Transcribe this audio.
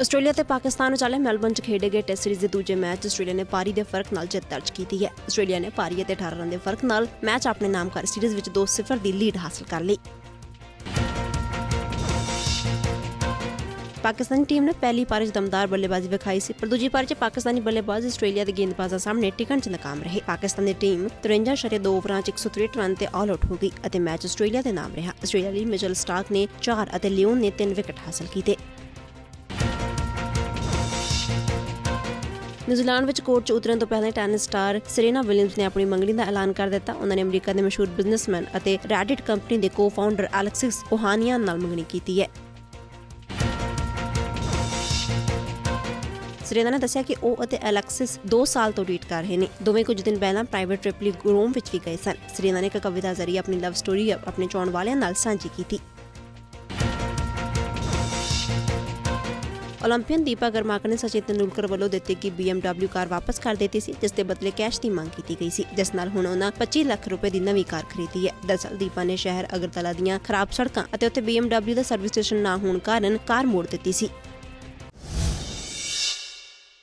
Australia ਤੇ ਪਾਕਿਸਤਾਨ ਵਿਚਾਲੇ Melbourne 'ਚ ਖੇਡੇ ਗਏ ਟੈਸਟ ਸੀਰੀਜ਼ ਦੇ ਦੂਜੇ ਮੈਚ 'ਚ ਆਸਟ੍ਰੇਲੀਆ ਨੇ ਪਾਰੀ ਦੇ ਫ਼ਰਕ ਨਾਲ ਜਿੱਤ ਦਰਜ ਕੀਤੀ ਹੈ। ਆਸਟ੍ਰੇਲੀਆ ਨੇ ਪਾਰੀ ਅਤੇ 18 ਰਨ ਦੇ ਫ਼ਰਕ ਨਾਲ ਮੈਚ ਆਪਣੇ ਨਾਮ ਕਰ ਸੀਰੀਜ਼ ਵਿੱਚ 2-0 ਦੀ ਲੀਡ ਹਾਸਲ ਕਰ ਲਈ। ਪਾਕਿਸਤਾਨੀ ਟੀਮ ਨੇ ਪਹਿਲੀ ਪਾਰੀ 'ਚ ਦਮਦਾਰ ਬੱਲੇਬਾਜ਼ੀ ਵਿਖਾਈ ਸੀ, ਪਰ ਦੂਜੀ ਪਾਰੀ 'ਚ ਪਾਕਿਸਤਾਨੀ ਬੱਲੇਬਾਜ਼ ਆਸਟ੍ਰੇਲੀਆ ਦੇ ਗੇਂਦਬਾਜ਼ਾਂ ਸਾਹਮਣੇ ਟਿਕਣ 'ਚ ਨਾਕਾਮ ਰਹੇ। ਪਾਕਿਸਤਾਨ ਦੀ ਟੀਮ 53.2 ਓਵਰਾਂ 'ਚ 163 ਰਨ ਤੇ ਆਲ ਆਊਟ ਹੋ ਗਈ ਅਤੇ ਮੈਚ ਆਸਟ੍ਰੇਲੀਆ ਦੇ ਨਾਮ ਰਿਹਾ। ਆਸਟ੍ਰੇਲੀਆ ਲਈ ਮਿਚਲ ਸਟਾਰਕ ਨੇ 4 ਅਤੇ ਲਿਓਨ ਨੇ 3 ਵਿਕਟ ਹਾਸਲ ਕੀਤੇ। ਨਿਊਜ਼ੀਲੈਂਡ ਵਿੱਚ ਕੋਰਟ 'ਚ ਉਤਰਨ ਤੋਂ ਪਹਿਲਾਂ ਟੈਨਿਸ ਸਟਾਰ ਸਰੀਨਾ ਵਿਲੀਅਮਸ ਨੇ ਆਪਣੀ ਮੰਗਣੀ ਦਾ ਐਲਾਨ ਕਰ ਦਿੱਤਾ। ਉਹਨਾਂ ਨੇ ਅਮਰੀਕਾ ਦੇ ਮਸ਼ਹੂਰ ਬਿਜ਼ਨਸਮੈਨ ਅਤੇ ਰੈਡਿਟ ਕੰਪਨੀ ਦੇ ਕੋ-ਫਾਊਂਡਰ ਐਲੈਕਸਿਸ ਓਹਾਨੀਆ ਨਾਲ ਮੰਗਣੀ ਕੀਤੀ ਹੈ। ਸਰੇਨਾ ਨੇ ਦੱਸਿਆ ਕਿ ਉਹ ਅਤੇ ਅਲੈਕਸਿਸ 2 ਸਾਲ ਤੋਂ ਡੇਟ ਕਰ ਰਹੇ ਨੇ। ਦੋਵੇਂ ਕੁਝ ਦਿਨ ਪਹਿਲਾਂ ਪ੍ਰਾਈਵੇਟ ਟ੍ਰਿਪ ਲਈ ਰੋਮ ਵਿੱਚ ਵੀ ਗਏ ਸਨ। ਸਰੇਨਾ ਨੇ ਇੱਕ ਕਵਿਤਾ ਜ਼ਰੀਏ ਆਪਣੀ ਲਵ ਸਟੋਰੀ ਆਪਣੇ ਚਾਹਣ ਵਾਲਿਆਂ ਨਾਲ ਸਾਂਝੀ ਕੀਤੀ। 올림ਪੀਅਨ ਦੀਪਾ ਗਰਮਾਕ ਨੇ ਸਚਿਨ ਤੰਦੂਲਕਰ ਵੱਲੋਂ ਦਿੱਤੀ ਗਈ BMW ਕਾਰ ਵਾਪਸ ਕਰ ਦਿੱਤੀ ਸੀ, ਜਿਸ ਦੇ ਬਦਲੇ ਕੈਸ਼ ਦੀ ਮੰਗ ਕੀਤੀ ਗਈ ਸੀ, ਜਿਸ ਨਾਲ ਹੁਣ ਉਹਨਾਂ 25 ਲੱਖ ਰੁਪਏ ਦੀ ਨਵੀਂ ਕਾਰ ਖਰੀਦੀ ਹੈ। ਦਰਸਲ ਦੀਪਾ ਨੇ ਸ਼ਹਿਰ ਅਗਰਤਲਾ ਦੀਆਂ ਖਰਾਬ ਸੜਕਾਂ ਅਤੇ ਉੱਥੇ BMW ਦਾ ਸਰਵਿਸ ਸਟੇਸ਼ਨ ਨਾ ਹੋਣ ਕਾਰਨ ਕਾਰ ਮੋੜ ਦਿੱਤੀ ਸੀ।